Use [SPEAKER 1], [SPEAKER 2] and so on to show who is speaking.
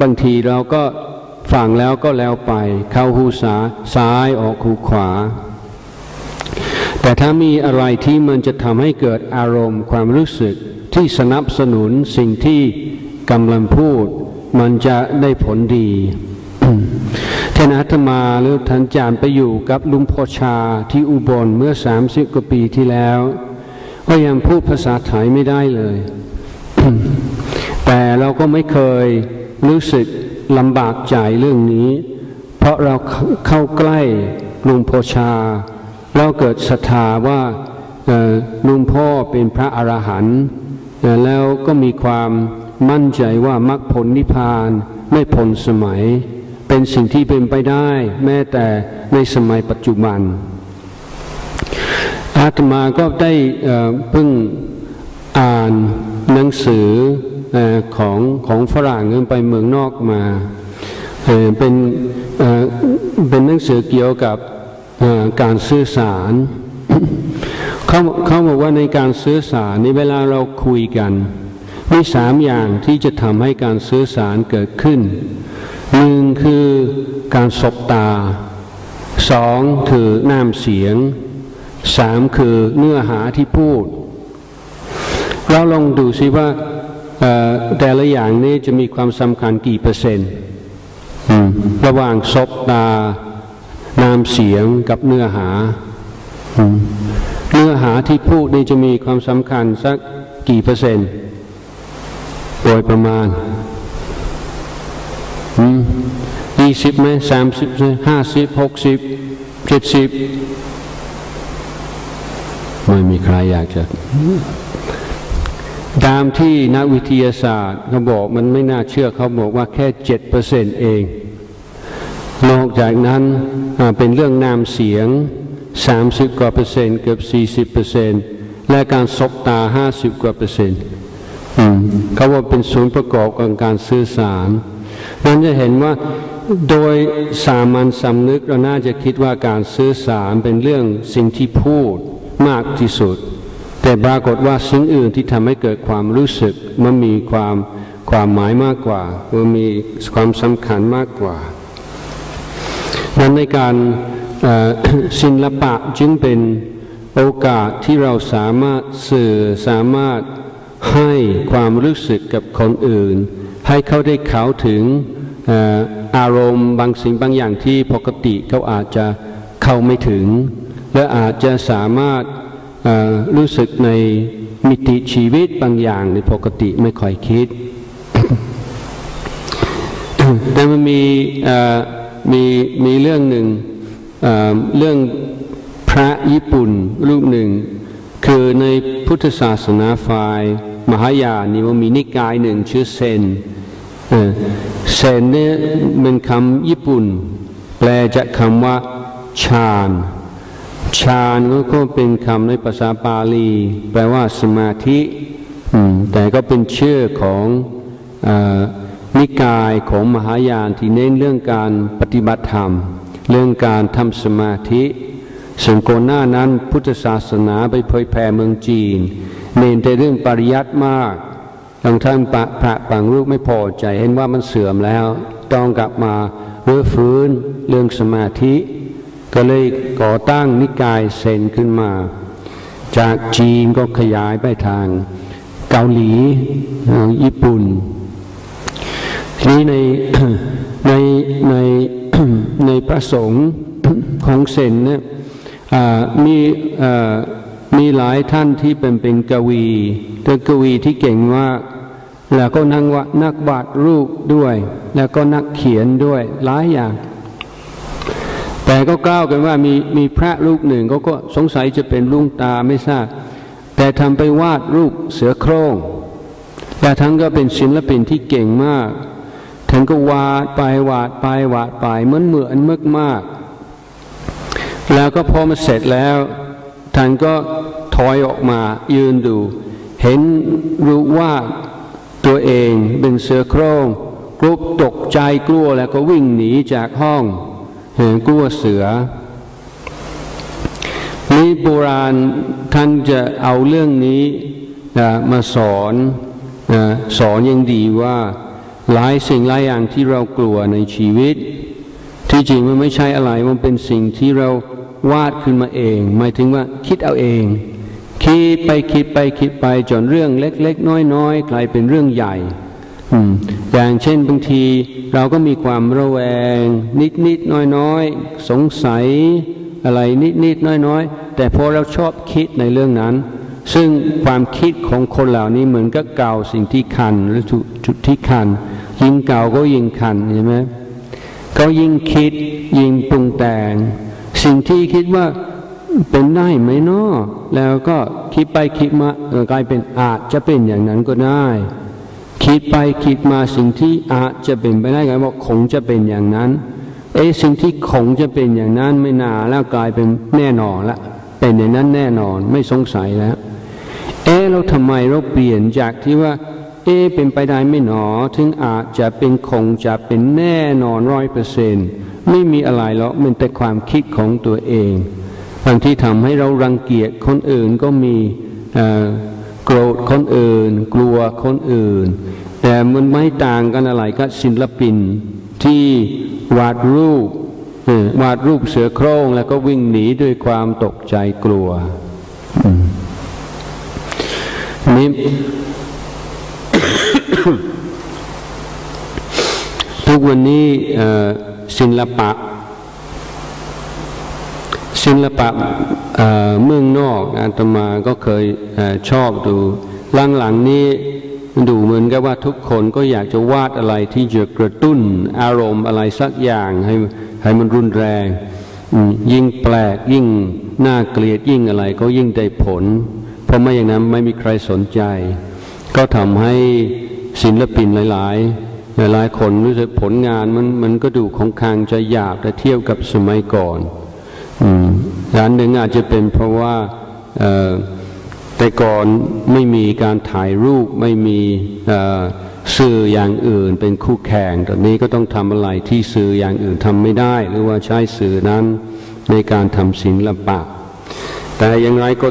[SPEAKER 1] บางทีเราก็ฟังแล้วก็แล้วไป เข้าหูสาซ้ายออกหูขวา แต่ถ้ามีอะไรที่มันจะทำให้เกิดอารมณ์ความรู้สึกที่สนับสนุนสิ่งที่กำลังพูด มันจะได้ผลดีท่านอาตมาหรือท่านจารย์ไปอยู่กับลุงพ่อชาที่อุบลเมื่อสามสิบกว่าปีที่แล้ว ก็ยังพูดภาษาไทยไม่ได้เลย แต่เราก็ไม่เคยรู้สึกลำบากใจเรื่องนี้ เพราะเราเข้าใกล้ลุงพ่อชา เราเกิดศรัทธาว่าลุงพ่อเป็นพระอรหันต์แล้วก็มีความมั่นใจว่ามรรคผลนิพพานไม่พ้นสมัย เป็นสิ่งที่เป็นไปได้ แม้แต่ในสมัยปัจจุบัน อาตมาก็ได้เพิ่งอ่านหนังสือ ของของฝรั่งไปเมืองนอกมาเป็นเป็นหนังสือเกี่ยวกับการสื่อสารเขาเขาบอกว่าในการสื่อสารในเวลาเราคุยกันมีสามอย่างที่จะทำให้การสื่อสารเกิดขึ้นหนึ่งคือการสบตาสองคือน้ำเสียงสามคือเนื้อหาที่พูดเราลองดูสิว่า แต่ละอย่างนี้จะมีความสำคัญกี่เปอร์เซ็นต์ระหว่างสบตาน้ำเสียงกับเนื้อหา เนื้อหาที่พูดนี่จะมีความสำคัญสักกี่เปอร์เซ็นต์โดยประมาณยี่สิบไหมสามสิบห้าสิบหกสิบเจ็ดสิบไม่มีใครอยากจะ ตามที่นักวิทยาศาสตร์เขาบอกมันไม่น่าเชื่อเขาบอกว่าแค่เจ็ดเปอร์เซ็นต์เอง นอกจากนั้นเป็นเรื่องนามเสียงสามสิบกว่าเปอร์เซ็นต์เกือบสี่สิบเปอร์เซ็นต์และการซบตาห้าสิบกว่าเปอร์เซ็นต์เขาว่าเป็นศูนย์ประกอบของการสื่อสารนั้นจะเห็นว่าโดยสามัญสำนึกเราน่าจะคิดว่าการสื่อสารเป็นเรื่องสิ่งที่พูดมากที่สุด แต่ปรากฏว่าสิ่งอื่นที่ทำให้เกิดความรู้สึก มันมีความความหมายมากกว่า มันมีความสำคัญมากกว่านั้นในการศิลปะจึงเป็นโอกาสที่เราสามารถสื่อสามารถให้ความรู้สึกกับคนอื่น ให้เขาได้เข้าถึงอารมณ์บางสิ่งบางอย่างที่ปกติเขาอาจจะเข้าไม่ถึง และอาจจะสามารถ รู้สึกในมิติชีวิตบางอย่างในปกติไม่ค่อยคิด แต่มันมีมีมีเรื่องหนึ่งเรื่องพระญี่ปุ่นรูปหนึ่ง คือในพุทธศาสนาฝ่าย มหายานนี่มันมีนิกายหนึ่งชื่อเซนเซนเนี่ยเป็นคำญี่ปุ่น แปลจากคำว่าฌาน ฌานก็เป็นคำในภาษาบาลี แปลว่าสมาธิแต่ก็เป็นชื่อของอนิกายของมหายานที่เน้นเรื่องการปฏิบัติธรรม เรื่องการทำสมาธิส่วนก่อนหน้านั้นพุทธศาสนาไปเผยแผ่เมืองจีน เน้นแต่เรื่องปริยัติมากบางท่านพระพระบางรูปไม่พอใจเห็นว่ามันเสื่อมแล้ว ต้องกลับมาเรื่อฟื้นเรื่องสมาธิ ก็เลยก่อตั้งนิกายเซนขึ้นมา จากจีนก็ขยายไปทางเกาหลีญี่ปุ่นนี้ในในในในพระสงฆ์ของเซนเนี่ยมีมีหลายท่านที่เป็นเป็นกวีเป็นกวีที่เก่งมากแล้วก็นักวนักวาดรูปด้วย แล้วก็นักเขียนด้วยหลายอย่าง แต่ก็กล่าวกันว่ามีมีพระรูปหนึ่งเขาก็สงสัยจะเป็นลุงตาไม่ทราบ แต่ทำไปวาดรูปเสือโคร่งแต่ทั้งก็เป็นศิลปินที่เก่งมากท่านก็วาดไปวาดไปวาดไปเหมือนเหมือนมากมาก แล้วก็พอมาเสร็จแล้วท่านก็ถอยออกมายืนดู เห็นรูปวาตัวเองเป็นเสือโคร่งกรุบตกใจกลัวแล้วก็วิ่งหนีจากห้อง เห็นกลัวเสือนี่โบราณท่านจะเอาเรื่องนี้มาสอนสอนยังดีว่าหลายสิ่งหลายอย่างที่เรากลัวในชีวิต ที่จริงมันไม่ใช่อะไรมันเป็นสิ่งที่เราวาดขึ้นมาเอง หมายถึงว่าคิดเอาเอง คิดไปคิดไปคิดไปจนเรื่องเล็ก ๆ น้อยๆกลายเป็นเรื่องใหญ่ อย่างเช่นบางทีเราก็มีความระแวง นิดๆน้อยๆสงสัยอะไรนิดๆน้อยๆแต่พอเราชอบคิดในเรื่องนั้น ซึ่งความคิดของคนเหล่านี้เหมือนกับเก่าสิ่งที่คันหรือจุดที่คัน ยิ่งเก่าก็ยิ่งคันใช่ไหมก็ยิ่งคิดยิ่งปรุงแต่ง สิ่งที่คิดว่าเป็นได้ไหมเนาะแล้วก็คิดไปคิดมากลายเป็นอาจจะเป็นอย่างนั้นก็ได้ คิดไปคิดมาสิ่งที่อาจจะเป็นไปได้ไงบอกคงจะเป็นอย่างนั้น เอ้สิ่งที่คงจะเป็นอย่างนั้นไม่นาแล้วกลายเป็นแน่นอนละเป็นอย่างนั้นแน่นอนไม่สงสัยแล้ว เอ๊เราทำไมเราเปลี่ยนจากที่ว่า เอ๊เป็นไปได้ไม่หนอ ถึงอาจจะเป็นคงจะเป็นแน่นอนร้อยเปอร์เซนไม่มีอะไรหรอกมันแต่ความคิดของตัวเองบางที่ทำให้เรารังเกียจคนอื่นก็มี โกรธคนอื่น กลัวคนอื่น แต่มันไม่ต่างกันอะไรก็ศิลปินที่วาดรูปวาดรูปเสือโคร่งแล้วก็วิ่งหนีด้วยความตกใจกลัวนี่ทุกวันนี้ศิลปะศิลปะ เมืองนอกอาตมาก็เคยชอบดูหลังๆนี้ดูเหมือนกับว่าทุกคนก็อยากจะวาดอะไรที่จะกระตุ้นอารมณ์อะไรสักอย่างให้ให้มันรุนแรง ยิ่งแปลกยิ่งน่าเกลียดยิ่งอะไรก็ยิ่งได้ผล เพราะไม่อย่างนั้นไม่มีใครสนใจ ก็ทำให้ศิลปินหลาย ๆ หลายๆคนรู้สึกผลงานมันมันก็ดูของคางจะหยาบแต่เทียบกับสมัยก่อน ฐานหนึ่งอาจจะเป็นเพราะว่าแต่ก่อนไม่มีการถ่ายรูปไม่มีสื่ออย่างอื่นเป็นคู่แข่งตอนนี้ก็ต้องทำอะไรที่สื่ออย่างอื่นทำไม่ได้ หรือว่าใช้สื่อนั้นในการทำศิลปะ แต่อย่างไรก็